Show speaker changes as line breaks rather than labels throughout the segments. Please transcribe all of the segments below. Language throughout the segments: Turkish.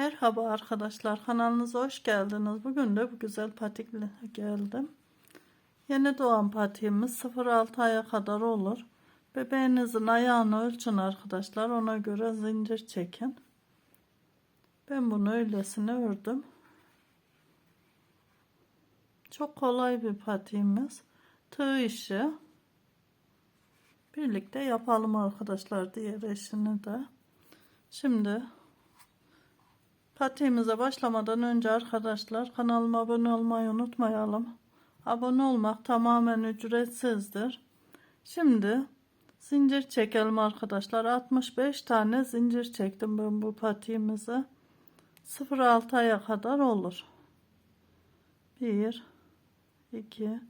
Merhaba arkadaşlar kanalınıza hoş geldiniz. Bugün de bu güzel patikle geldim. Yeni doğan patiğimiz 0-6 aya kadar olur. Bebeğinizin ayağını ölçün arkadaşlar. Ona göre zincir çekin. Ben bunu öylesine ördüm. Çok kolay bir patiğimiz. Tığ işi. Birlikte yapalım arkadaşlar diğer eşini de. Şimdi Patiğimize başlamadan önce arkadaşlar kanalıma abone olmayı unutmayalım. Abone olmak tamamen ücretsizdir. Şimdi zincir çekelim arkadaşlar. 65 tane zincir çektim ben bu patiğimize. 0.6 aya kadar olur. 1 2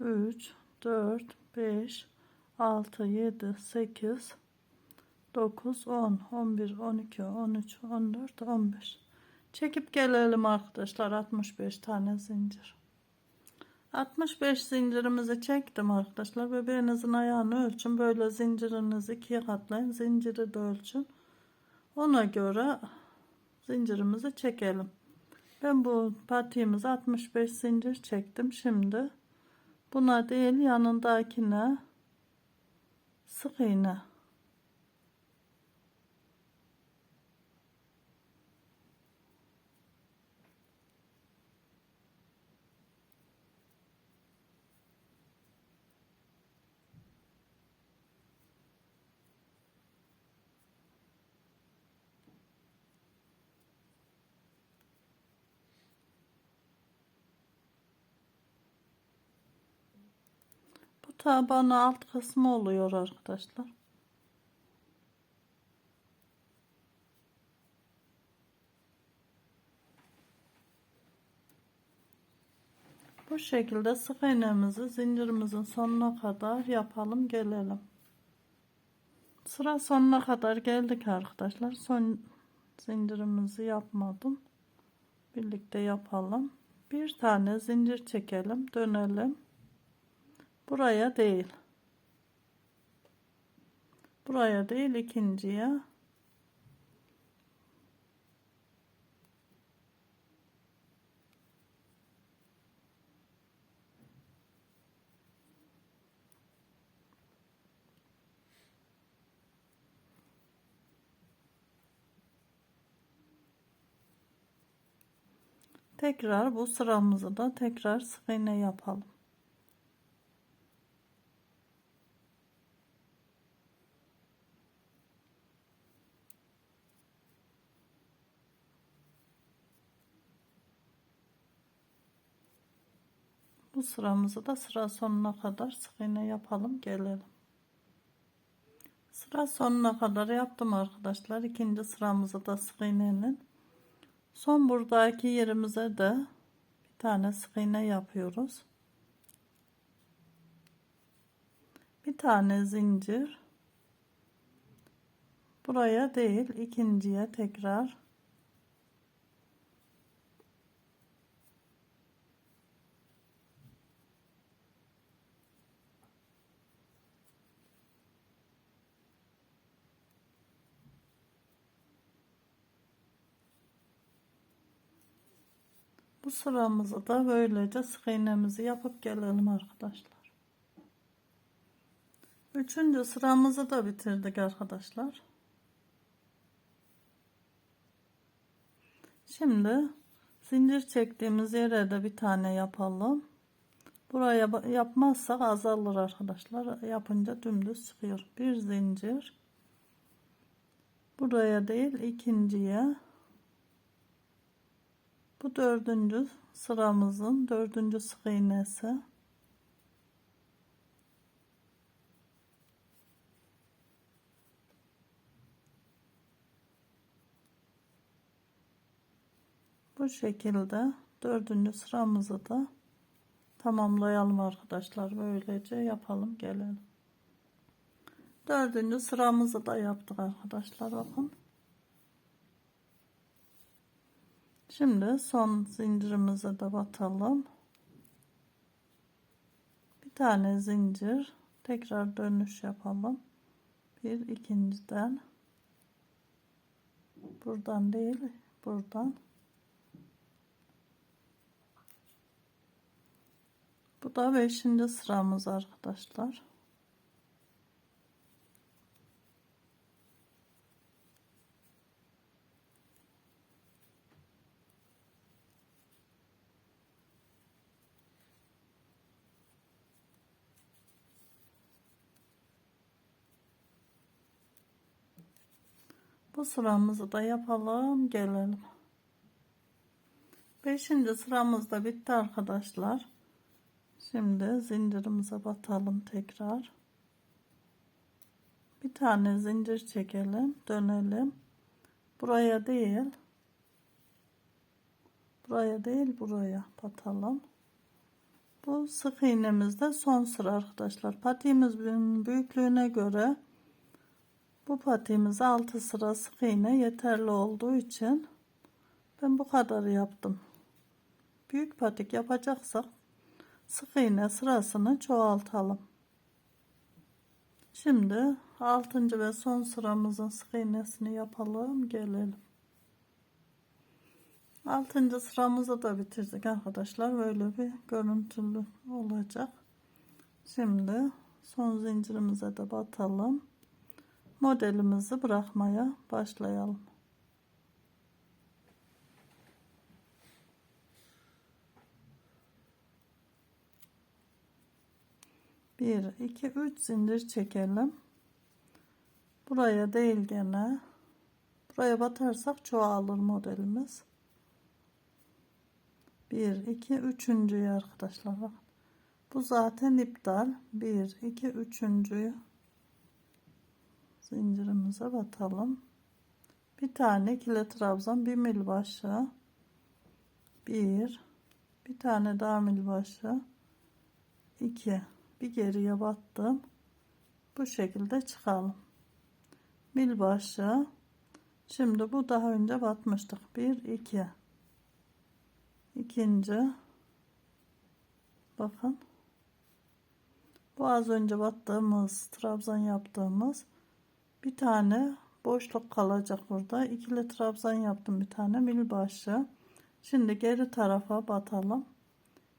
3 4 5 6 7 8 9 10 11 12 13 14 15 çekip gelelim arkadaşlar 65 tane zincir. 65 zincirimizi çektim arkadaşlar bebeğinizin ayağını ölçün. Böyle zincirinizi ikiye katlayın zinciri de ölçün. Ona göre zincirimizi çekelim. Ben bu patiğimize 65 zincir çektim. Şimdi buna değil yanındakine sık iğne Bu tabanı alt kısmı oluyor arkadaşlar. Bu şekilde sık iğnemizi zincirimizin sonuna kadar yapalım gelelim. Sıra sonuna kadar geldik arkadaşlar. Son zincirimizi yapmadım. Birlikte yapalım. Bir tane zincir çekelim, dönelim. Buraya değil. Buraya değil ikinciye. Tekrar bu sıramızı da tekrar sık iğne yapalım. Sıramızı da sıra sonuna kadar sık iğne yapalım gelelim. Sıra sonuna kadar yaptım arkadaşlar. İkinci sıramızı da sık iğnenin son buradaki yerimize de bir tane sık iğne yapıyoruz. Bir tane zincir. Buraya değil ikinciye tekrar sıramızı da böylece sık yapıp gelelim arkadaşlar. Üçüncü sıramızı da bitirdik arkadaşlar. Şimdi zincir çektiğimiz yere de bir tane yapalım. Buraya yapmazsak azalır arkadaşlar. Yapınca dümdüz çıkıyor. Bir zincir. Buraya değil ikinciye bu dördüncü sıramızın dördüncü sık iğnesi. Bu şekilde dördüncü sıramızı da tamamlayalım arkadaşlar. Böylece yapalım gelelim. Dördüncü sıramızı da yaptık arkadaşlar. Bakın. Şimdi son zincirimize de batalım. Bir tane zincir tekrar dönüş yapalım. Bir ikinciden buradan değil buradan. Bu da 5. sıramız arkadaşlar. Bu sıramızı da yapalım gelelim. Beşinci sıramız da bitti arkadaşlar. Şimdi zincirimize batalım tekrar. Bir tane zincir çekelim, dönelim. Buraya değil. Buraya değil, buraya batalım. Bu sık iğnemizde son sıra arkadaşlar. Patiğimizin büyüklüğüne göre bu patiğimiz 6 sıra sık iğne yeterli olduğu için ben bu kadar yaptım. Büyük patik yapacaksak sık iğne sırasını çoğaltalım. Şimdi 6. ve son sıramızın sık iğnesini yapalım gelelim. 6. sıramızı da bitirdik arkadaşlar. Böyle bir görüntülü olacak. Şimdi son zincirimize de batalım. Modelimizi bırakmaya başlayalım. Bir, iki, üç zincir çekelim. Buraya değil gene. Buraya batarsak çoğalır modelimiz. Bir, iki, üçüncüyü arkadaşlar. Bu zaten iptal. Bir, iki, üçüncüyü zincirimize batalım. Bir tane ikili trabzan, bir mil başı. Bir, bir tane daha mil başı. iki bir geriye battım. Bu şekilde çıkalım. Mil başı. Şimdi bu daha önce batmıştık. Bir, iki. İkinci. Bakın. Bu az önce battığımız, trabzan yaptığımız bir tane boşluk kalacak burada. İkili trabzan yaptım bir tane mil başı. Şimdi geri tarafa batalım.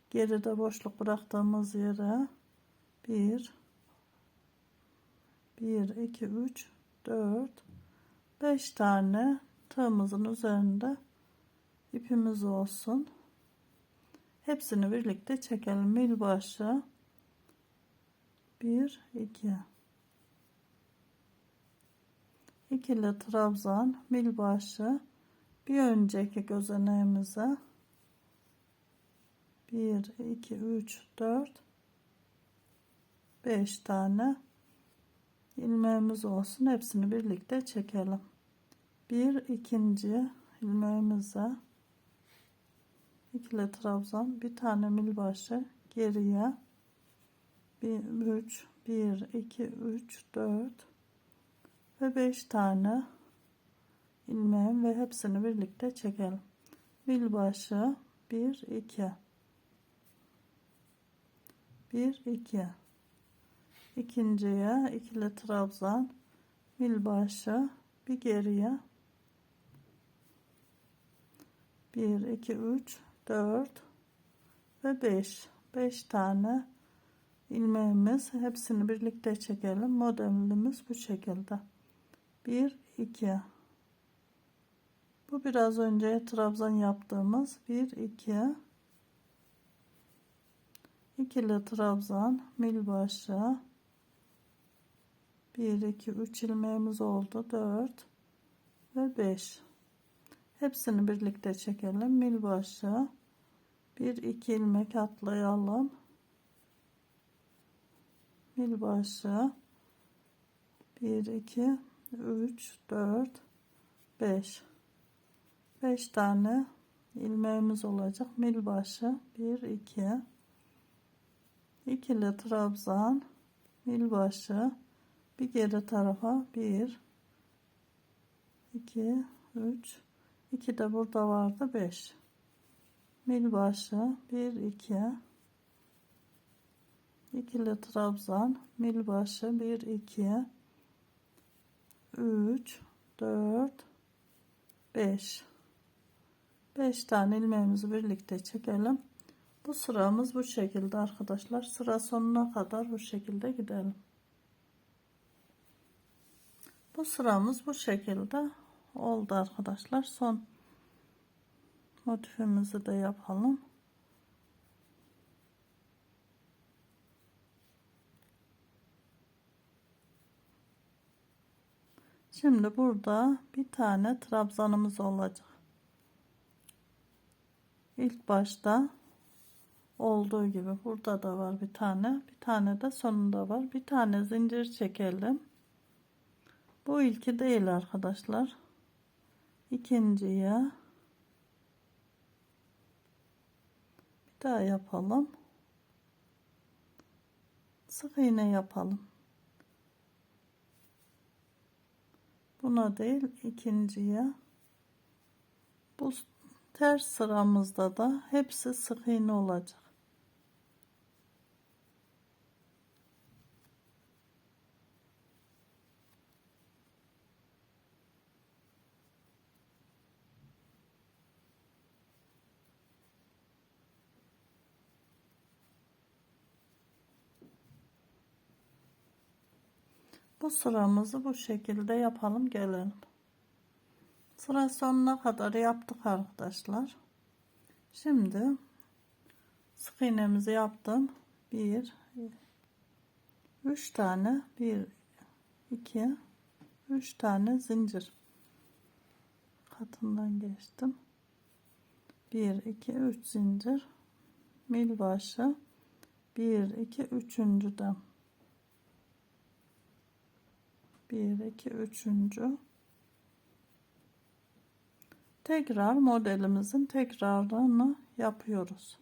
Geride boşluk bıraktığımız yere 1 1 2 3 4 5 tane tığımızın üzerinde ipimiz olsun. Hepsini birlikte çekelim. Mil başı 1 2 ikili trabzan mil başı bir önceki gözeneğimize 1 2 3 4 5 tane ilmeğimiz olsun. Hepsini birlikte çekelim. Bir ikinci ilmeğimize ikili trabzan bir tane mil başı geriye. 1 3 1 2 3 4 ve 5 tane ilmeğim ve hepsini birlikte çekelim. Mil başı 1 2 1 2 ikinciye ikili trabzan mil başı bir geriye. 1 2 3 4 ve 5 5 tane ilmeğimiz hepsini birlikte çekelim. Modelimiz bu şekilde 1 2 bu biraz önce trabzan yaptığımız 1 2 ikili trabzan mil başı 1 2 3 ilmeğimiz oldu. 4 ve 5 hepsini birlikte çekelim. Mil başı 1 2 ilmek atlayalım. Mil başı 1 2 3 4 5 5 tane ilmeğimiz olacak. Mil başı 1 2 ikili trabzan mil başı bir geri tarafa 1 2 3 2 de burada vardı 5 mil başı 1 2 ikili trabzan mil başı 1 2 3 4 5 5 tane ilmeğimizi birlikte çekelim. Bu sıramız bu şekilde arkadaşlar. Sıra sonuna kadar bu şekilde gidelim. Bu sıramız bu şekilde oldu arkadaşlar. Son motifimizi de yapalım. Şimdi burada bir tane trabzanımız olacak. İlk başta olduğu gibi burada da var bir tane. Bir tane de sonunda var. Bir tane zincir çekelim. Bu ilki değil arkadaşlar. İkinciye bir daha yapalım. Sık iğne yapalım. Buna değil ikinciye. Bu ters sıramızda da hepsi sık iğne olacak. Bu sıramızı bu şekilde yapalım gelelim. Sıra sonuna kadar yaptık arkadaşlar. Şimdi sık iğnemizi yaptım. 1 3 tane 1 2 3 tane zincir katından geçtim. 1 2 3 zincir mil başı 1 2 üçüncüden 1 2 üçüncü. Tekrar modelimizin tekrarını yapıyoruz.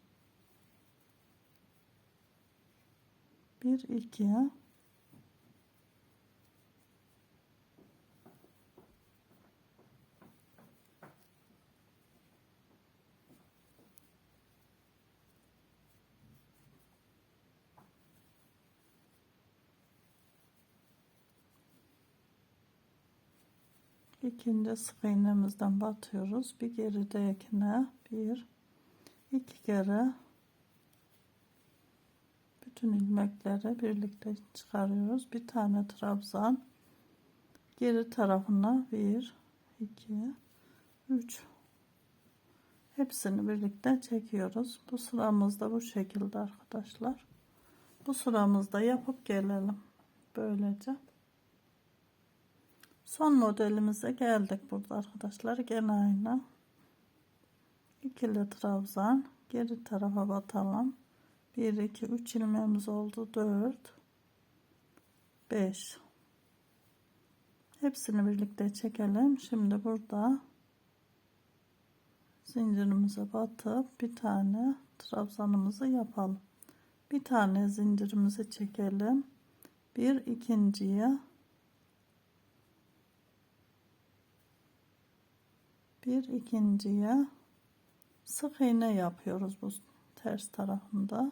1 2 ikinci sık iğnemizden batıyoruz. Bir geridekine bir iki kere bütün ilmekleri birlikte çıkarıyoruz. Bir tane trabzan geri tarafına bir iki üç. Hepsini birlikte çekiyoruz. Bu sıramızda bu şekilde arkadaşlar. Bu sıramızda yapıp gelelim böylece Son modelimize geldik burada arkadaşlar. Gene aynı. İkili trabzan. Geri tarafa batalım. 1, 2, 3 ilmeğimiz oldu. 4, 5. Hepsini birlikte çekelim. Şimdi burada zincirimize batıp bir tane trabzanımızı yapalım. Bir tane zincirimizi çekelim. Bir ikinciye bir ikinciye sık iğne yapıyoruz bu ters tarafında.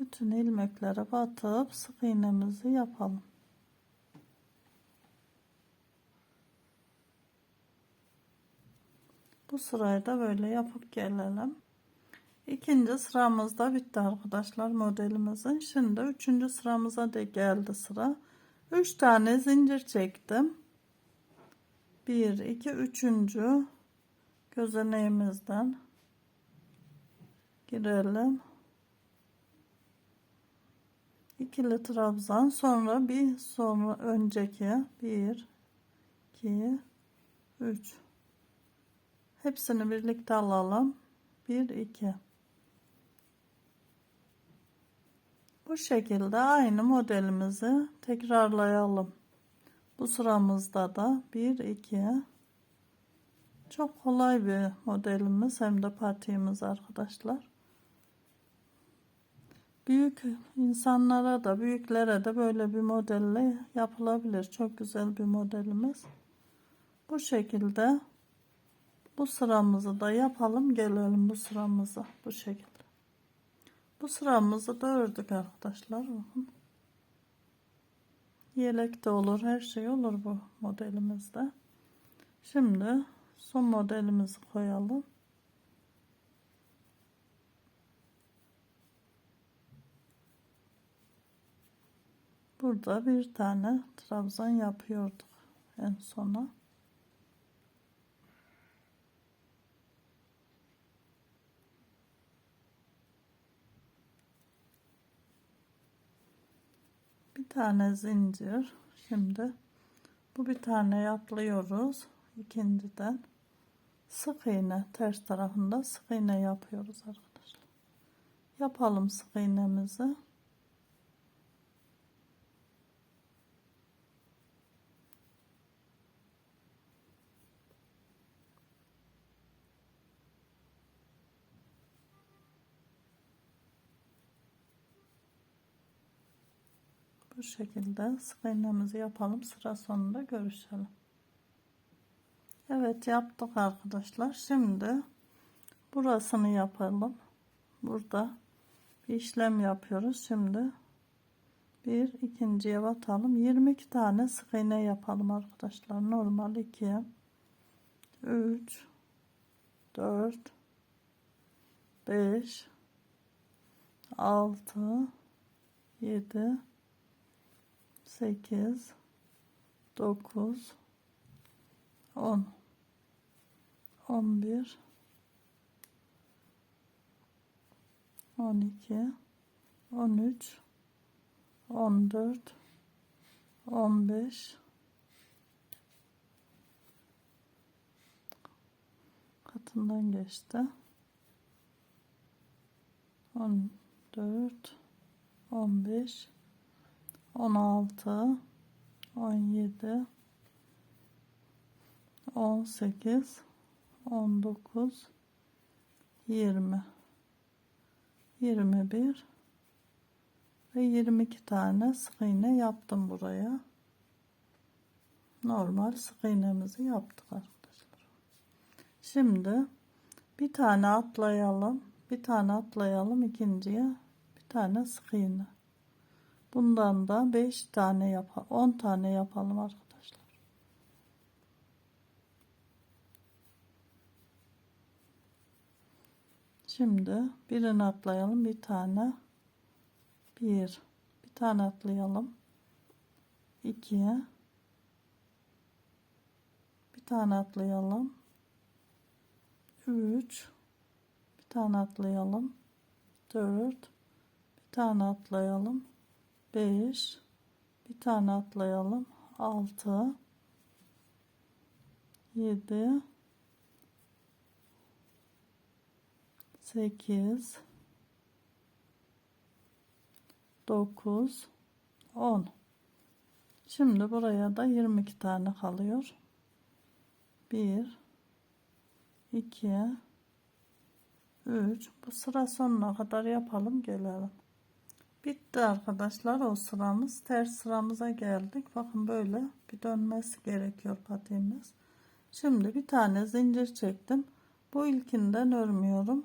Bütün ilmeklere batıp sık iğnemizi yapalım Bu sırayı da böyle yapıp gelelim. İkinci sıramızda bitti arkadaşlar modelimizin. Şimdi üçüncü sıramıza da geldi sıra. Üç tane zincir çektim. Bir, iki, üçüncü gözeneğimizden girelim. İkili trabzan sonra bir sonra önceki bir, iki, üç. Hepsini birlikte alalım. 1 2 Bu şekilde aynı modelimizi tekrarlayalım. Bu sıramızda da 1 2 çok kolay bir modelimiz hem de patiğimiz arkadaşlar. Büyük insanlara da büyüklere de böyle bir modelle yapılabilir. Çok güzel bir modelimiz. Bu şekilde Bu sıramızı da yapalım gelelim bu sıramıza bu şekilde. Bu sıramızı da ördük arkadaşlar. Yelek de olur her şey olur bu modelimizde. Şimdi son modelimizi koyalım. Burada bir tane trabzan yapıyorduk en sona. Bir tane zincir. Şimdi bu bir tane atlıyoruz. İkinciden sık iğne ters tarafında sık iğne yapıyoruz arkadaşlar. Yapalım sık iğnemizi. Bu şekilde sık iğnemizi yapalım. Sıra sonunda görüşelim. Evet yaptık arkadaşlar. Şimdi burasını yapalım. Burada bir işlem yapıyoruz. Şimdi bir ikinciye batalım. 22 tane sık iğne yapalım arkadaşlar. Normal 2 3 4 5 6 7 8 9 10 11 12 13 14 15 katından geçti. 14 15 16 17 18 19 20 21 ve 22 tane sık iğne yaptım buraya. Normal sık iğnemizi yaptık arkadaşlar. Şimdi bir tane atlayalım bir tane atlayalım ikinciye bir tane sık iğne bundan da 5 tane yap 10 tane yapalım arkadaşlar Şimdi birini atlayalım bir tane. Bir. Bir tane atlayalım. İkiye. Bir tane atlayalım. Üç. Bir tane atlayalım. Dört. Bir tane atlayalım. Beş. Bir tane atlayalım. Altı. Yedi. 8 9 10 Şimdi buraya da 22 tane kalıyor. 1 2 3 bu sıra sonuna kadar yapalım gelelim. Bitti arkadaşlar o sıramız. Ters sıramıza geldik. Bakın böyle bir dönmesi gerekiyor patiğimiz. Şimdi bir tane zincir çektim. Bu ilkinden örmüyorum.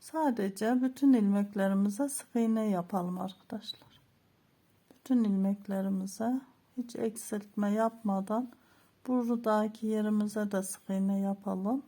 Sadece bütün ilmeklerimize sık iğne yapalım arkadaşlar. Bütün ilmeklerimize hiç eksiltme yapmadan buradaki yerimize de sık iğne yapalım.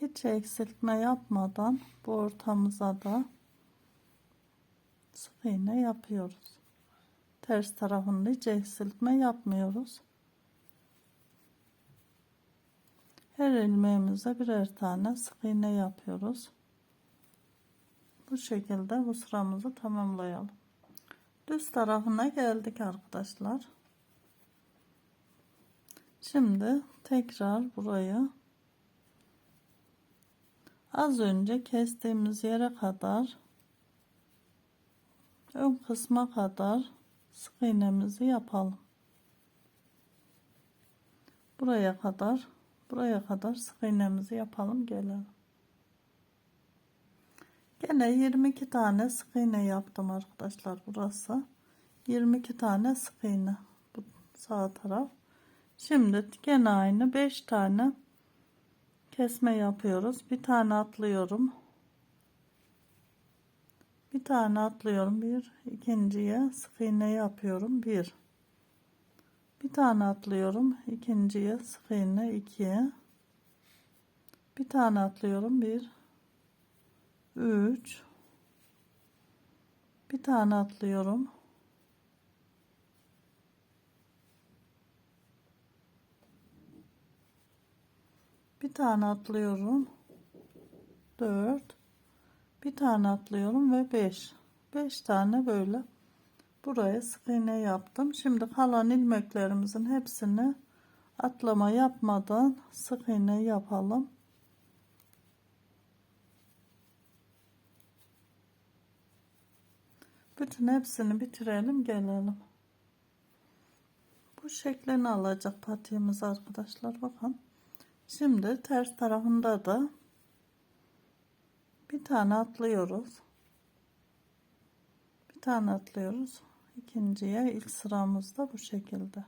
Hiç eksiltme yapmadan bu ortamıza da sık iğne yapıyoruz. Ters tarafında hiç eksiltme yapmıyoruz. Her ilmeğimize birer tane sık iğne yapıyoruz. Bu şekilde bu sıramızı tamamlayalım. Düz tarafına geldik arkadaşlar. Şimdi tekrar burayı az önce kestiğimiz yere kadar ön kısma kadar sık iğnemizi yapalım. Buraya kadar buraya kadar sık iğnemizi yapalım gelelim. Gene 22 tane sık iğne yaptım arkadaşlar burası. 22 tane sık iğne bu sağ taraf. Şimdi gene aynı 5 tane kesme yapıyoruz. Bir tane atlıyorum. Bir tane atlıyorum. Bir ikinciye sık iğne yapıyorum. Bir. Bir tane atlıyorum. ikinciye sık iğne 2. Bir tane atlıyorum. Bir 3 bir tane atlıyorum tane atlıyorum. 4 bir tane atlıyorum ve 5 5 tane böyle. Buraya sık iğne yaptım. Şimdi kalan ilmeklerimizin hepsini atlama yapmadan sık iğne yapalım. Bütün hepsini bitirelim gelelim. Bu şeklini alacak patiğimiz arkadaşlar bakın. Şimdi ters tarafında da bir tane atlıyoruz. Bir tane atlıyoruz. İkinciye ilk sıramızda bu şekilde.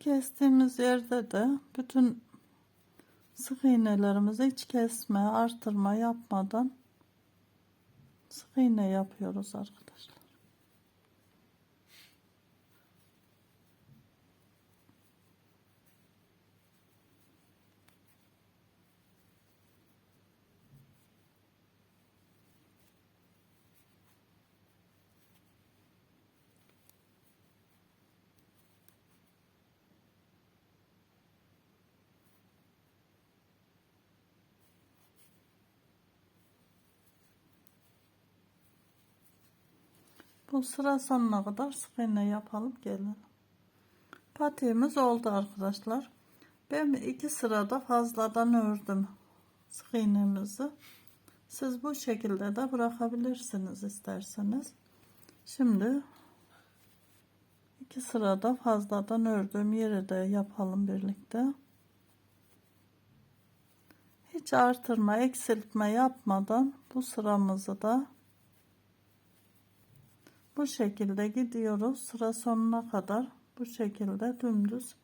Kestiğimiz yerde de bütün sık iğnelerimizi hiç kesme, artırma yapmadan sık iğne yapıyoruz arkadaşlar. Bu sıra sonuna kadar sık iğne yapalım gelin. Patiğimiz oldu arkadaşlar. Ben iki sırada fazladan ördüm sık iğnemizi. Siz bu şekilde de bırakabilirsiniz isterseniz. Şimdi iki sırada fazladan ördüğüm yeri de yapalım birlikte. Hiç artırma, eksiltme yapmadan bu sıramızı da bu şekilde gidiyoruz. Sıra sonuna kadar bu şekilde dümdüz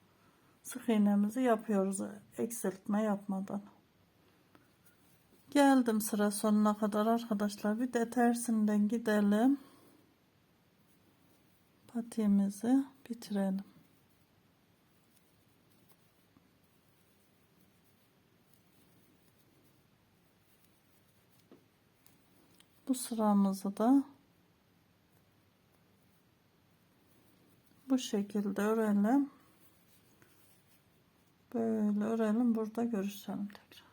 sık iğnemizi yapıyoruz eksiltme yapmadan. Geldim sıra sonuna kadar arkadaşlar. Bir de tersinden gidelim. Patiğimizi bitirelim. Bu sıramızı da bu şekilde örelim. Böyle örelim. Burada görüşelim tekrar.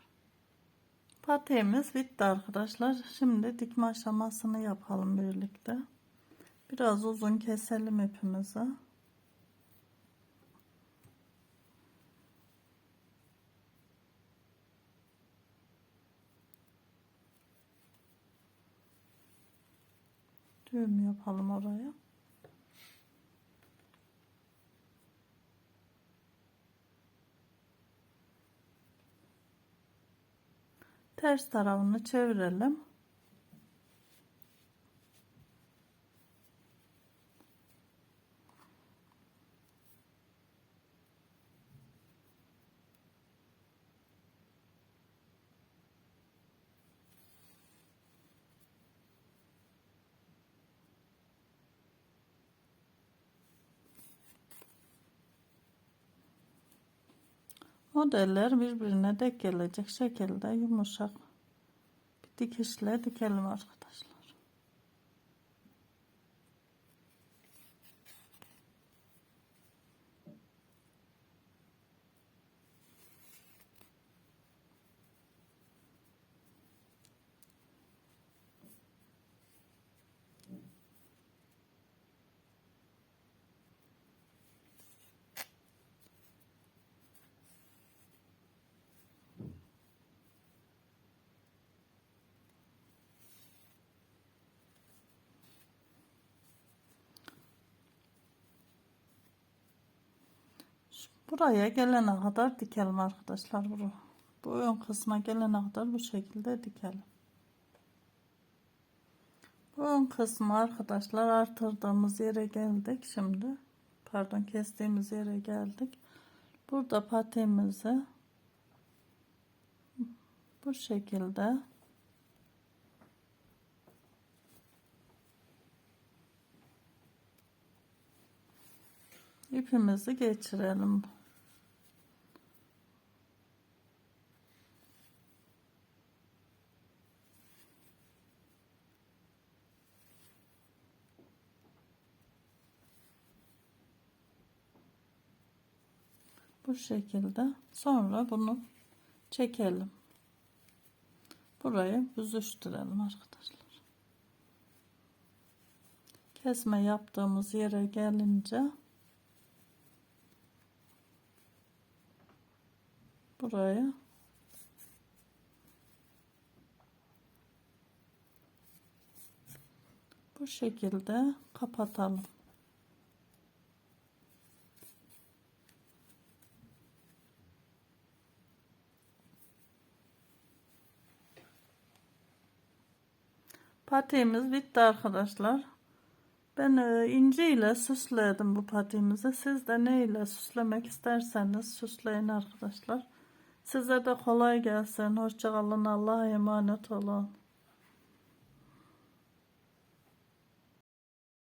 Patiğimiz bitti arkadaşlar. Şimdi dikme aşamasını yapalım birlikte. Biraz uzun keselim ipimizi. Düğüm yapalım oraya Ters tarafını çevirelim. Modeller birbirine denk gelecek şekilde yumuşak bir dikişle dikelim arkadaşlar. Buraya gelene kadar dikelim arkadaşlar. Bu, bu ön kısma gelene kadar bu şekilde dikelim. Bu ön kısmı arkadaşlar artırdığımız yere geldik şimdi. Pardon kestiğimiz yere geldik. Burada patiğimizi bu şekilde ipimizi geçirelim. Bu şekilde. Sonra bunu çekelim. Burayı büzüştürelim arkadaşlar. Kesme yaptığımız yere gelince burayı bu şekilde kapatalım. Patiğimiz bitti arkadaşlar. Ben e, ince ile süsledim bu patiğimizi. Siz de ne ile süslemek isterseniz süsleyin arkadaşlar. Size de kolay gelsin. Hoşçakalın. Allah'a emanet olun.